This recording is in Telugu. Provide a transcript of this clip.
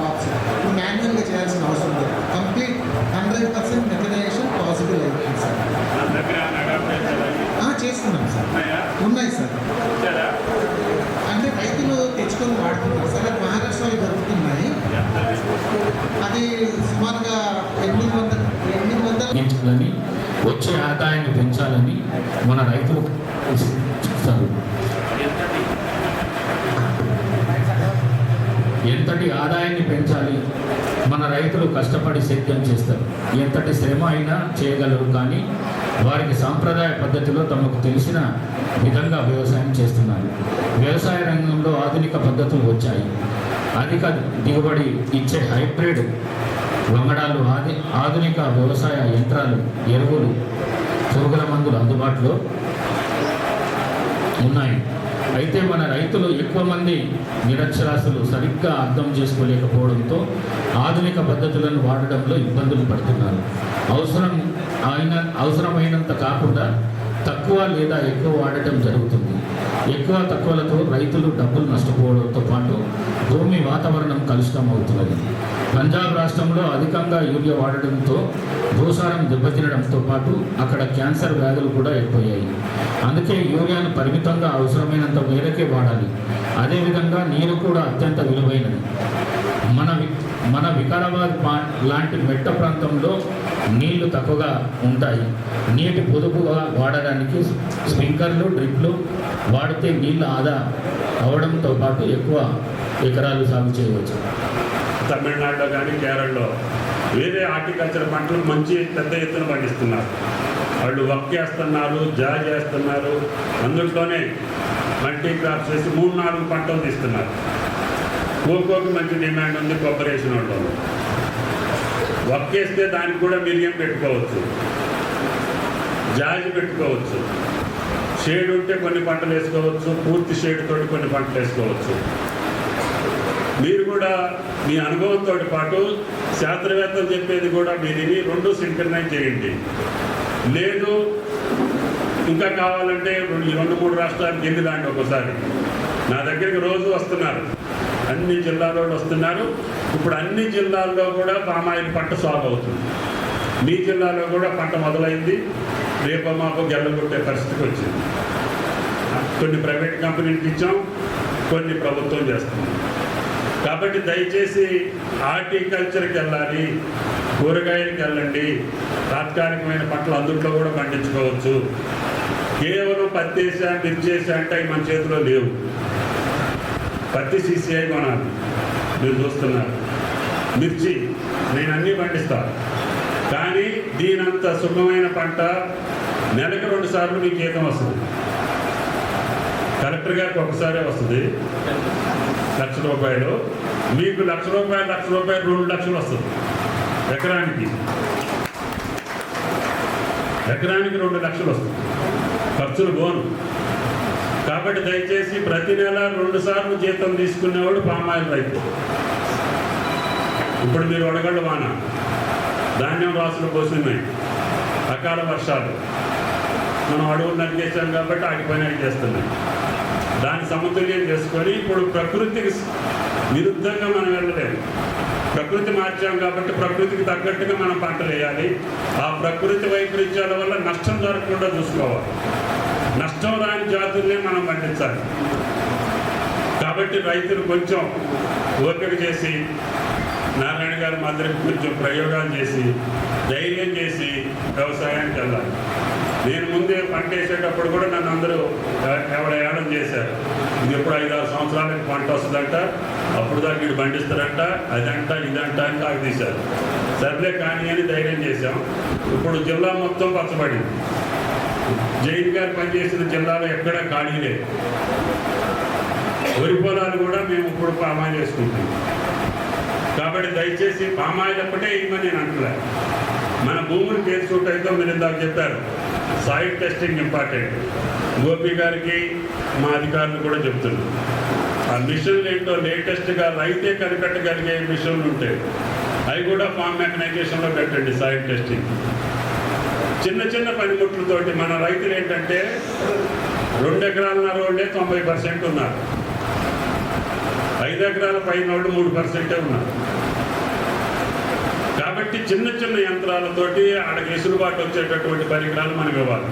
క్రాప్స్ ఇప్పుడు మాన్యువల్గా చేయాల్సిన అవసరం లేదు. Complete hundred percent mechanisation possible అయిపోయింది సార్ చేస్తున్నాం సార్ ఉన్నాయి సార్ అంటే రైతులు తెచ్చుకొని వాడుతున్నారు సార్ అది మహారాష్ట్రలో దొరుకుతున్నాయి. అది సుమారుగా ఎనిమిది వందల ఎనిమిది వందల వచ్చే ఆదాయాన్ని పెంచాలని మన రైతులు ఎంతటి ఆదాయాన్ని పెంచాలి? మన రైతులు కష్టపడి సేద్యం చేస్తారు. ఎంతటి శ్రమ అయినా చేయగలరు కానీ వారికి సాంప్రదాయ పద్ధతిలో తమకు తెలిసిన విధంగా వ్యవసాయం చేస్తున్నారు. వ్యవసాయ రంగంలో ఆధునిక పద్ధతులు వచ్చాయి. అధిక దిగుబడి ఇచ్చే హైబ్రిడ్ వంగడాలు ఆది ఆధునిక వ్యవసాయ యంత్రాలు ఎరువులు పురుగుల మందులు అందుబాటులో ఉన్నాయి. అయితే మన రైతులు ఎక్కువ మంది నిరక్షరాస్యులు సరిగ్గా అర్థం చేసుకోలేకపోవడంతో ఆధునిక పద్ధతులను వాడడంలో ఇబ్బందులు పడుతున్నారు. అవసరం అయిన అవసరమైనంత కాకుండా తక్కువ లేదా ఎక్కువ వాడటం జరుగుతుంది. ఎక్కువ తక్కువలతో రైతులు డబ్బులు నష్టపోవడంతో పాటు భూమి వాతావరణం కలుషితం అవుతున్నది. పంజాబ్ రాష్ట్రంలో అధికంగా యూరియా వాడడంతో భూసారం దెబ్బతినడంతో పాటు అక్కడ క్యాన్సర్ వ్యాధులు కూడా ఎక్కువయ్యాయి. అందుకే యూరియాను పరిమితంగా అవసరమైనంత మేరకే వాడాలి. అదేవిధంగా నీరు కూడా అత్యంత విలువైనది. మన మన వికారాబాద్ లాంటి మెట్ట ప్రాంతంలో నీళ్ళు తక్కువగా ఉంటాయి. నీటి పొదుపుగా వాడడానికి స్ప్రింక్లర్లు డ్రిప్లు వాడితే నీళ్ళు ఆదా అవడంతో పాటు ఎక్కువ ఎకరాలు సాగు చేయవచ్చు. తమిళనాడులో కానీ కేరళలో వేరే హార్టికల్చర్ పంటలు మంచి పెద్ద ఎత్తున పండిస్తున్నారు. వాళ్ళు వర్క్ చేస్తున్నారు జాగ్ చేస్తున్నారు. అందులోనే మల్టీ క్రాప్స్ చేసి మూడు నాలుగు పంటలు తీస్తున్నారు. కోకోకి మంచి డిమాండ్ ఉంది కొబ్బరేషన్ ఉంటుంది వాళ్ళు వర్క్ దానికి కూడా మిరియం పెట్టుకోవచ్చు. జాజి పెట్టుకోవచ్చు. షేడ్ ఉంటే కొన్ని పంటలు వేసుకోవచ్చు పూర్తి షేడ్ తోటి కొన్ని పంటలు వేసుకోవచ్చు. మీరు కూడా మీ అనుభవంతో పాటు శాస్త్రవేత్తలు చెప్పేది కూడా మీరు ఇవి రెండు సింక్రనైజ్ చేయండి. లేదు ఇంకా కావాలంటే రెండు- ఈ రెండు మూడు రాష్ట్రాలకు వెళ్ళి దాండి ఒకసారి. నా దగ్గరికి రోజు వస్తున్నారు. అన్ని జిల్లాలో వస్తున్నారు. ఇప్పుడు అన్ని జిల్లాల్లో కూడా పామాయిల్ పంట సాగు అవుతుంది. మీ జిల్లాలో కూడా పంట మొదలైంది. రేపు మాకు గెల్లగొట్టే పరిస్థితికి వచ్చింది. కొన్ని ప్రైవేట్ కంపెనీలకు ఇచ్చాం కొన్ని ప్రభుత్వం చేస్తుంది. కాబట్టి దయచేసి హార్టికల్చర్కి వెళ్ళాలి కూరగాయలకి వెళ్ళండి తాత్కాలికమైన పంటలు అందుట్లో కూడా పండించుకోవచ్చు. కేవలం పత్తి వేసా మిర్చి వేసా అంటే మన చేతిలో లేవు. పత్తి సీసీఐ కొనాలి. మీరు చూస్తున్నారు. మిర్చి నేను అన్నీ పండిస్తాను కానీ దీనంత సుఖమైన పంట నెలకు రెండు సార్లు మీకు జీతం వస్తుంది. కలెక్టర్ గారికి ఒకసారే వస్తుంది. లక్ష రూపాయలు. మీకు లక్ష రూపాయలు లక్ష రూపాయలు రెండు లక్షలు వస్తుంది. ఎకరానికి. ఎకరానికి రెండు లక్షలు వస్తుంది. ఖర్చులు బోను. కాబట్టి దయచేసి ప్రతి నెల రెండు సార్లు జీతం తీసుకునేవాడు పామాయిల్ రైతు. ఇప్పుడు మీరు వడగళ్ళు వాన ధాన్యం రాసులు పోసినాయి అకాల వర్షాలు. మనం అడవులు నరికేసాం కాబట్టి ఆటి పని చేస్తున్నాయి దాన్ని సమతుల్యం చేసుకొని ఇప్పుడు ప్రకృతికి విరుద్ధంగా మనం వెళ్ళలేము. ప్రకృతి మార్చాం కాబట్టి ప్రకృతికి తగ్గట్టుగా మనం పంటలు వేయాలి. ఆ ప్రకృతి వైపరీత్యాల వల్ల నష్టం జరగకుండా చూసుకోవాలి. నష్టం రాని జాతుల్నే మనం పండించాలి కాబట్టి రైతులు కొంచెం ఓపిక చేసి నారాయణ గారి మాదిరి కొంచెం ప్రయోగాలు చేసి ధైర్యం చేసి వ్యవసాయానికి వెళ్ళాలి. నేను ముందే పంట వేసేటప్పుడు కూడా నన్ను అందరూ ఎవడ ఏడం చేశారు. ఇది ఎప్పుడు ఐదు ఆరు సంవత్సరాలకి పంట వస్తుందంట అప్పుడు దాకా వీడు పండిస్తారంట అదంట ఇదంట అని నాకు తీశారు. సర్లే కానీ అని ధైర్యం చేశాం. ఇప్పుడు జిల్లా మొత్తం పచ్చబడింది. జైన్ గారు పనిచేసిన జిల్లాలో ఎక్కడా ఖాళీ లేదు. వరి పొలాలు కూడా మేము ఇప్పుడు పామాయిల్ వేసుకుంటాం కాబట్టి దయచేసి పామాయిల్ ఒక్కటే ఇవ్వమని నేను అంటున్నా. మన భూములు చేసుకుంటాయితో మీరు ఇందాక చెప్పారు. Soil testing important. గోపి గారికి మా అధికారులు కూడా చెప్తున్నారు. ఆ మిషన్లు ఏంటో లేటెస్ట్గా రైతే కనిపెట్టగలిగే మిషన్లు ఉంటాయి అవి కూడా ఫామ్ మెకనైజేషన్లో పెట్టండి సాయిల్ టెస్టింగ్. చిన్న చిన్న పనిముట్లతోటి మన రైతులు ఏంటంటే రెండు ఎకరాలన్నర వాళ్ళే తొంభై పర్సెంట్ ఉన్నారు. ఐదు ఎకరాల పైన వాళ్ళు మూడు పర్సెంటే ఉన్నారు. కాబట్టి చిన్న చిన్న యంత్రాలతోటి ఆడకి వెసులుబాటు వచ్చేటటువంటి పరికరాలు మనకి ఇవ్వాలి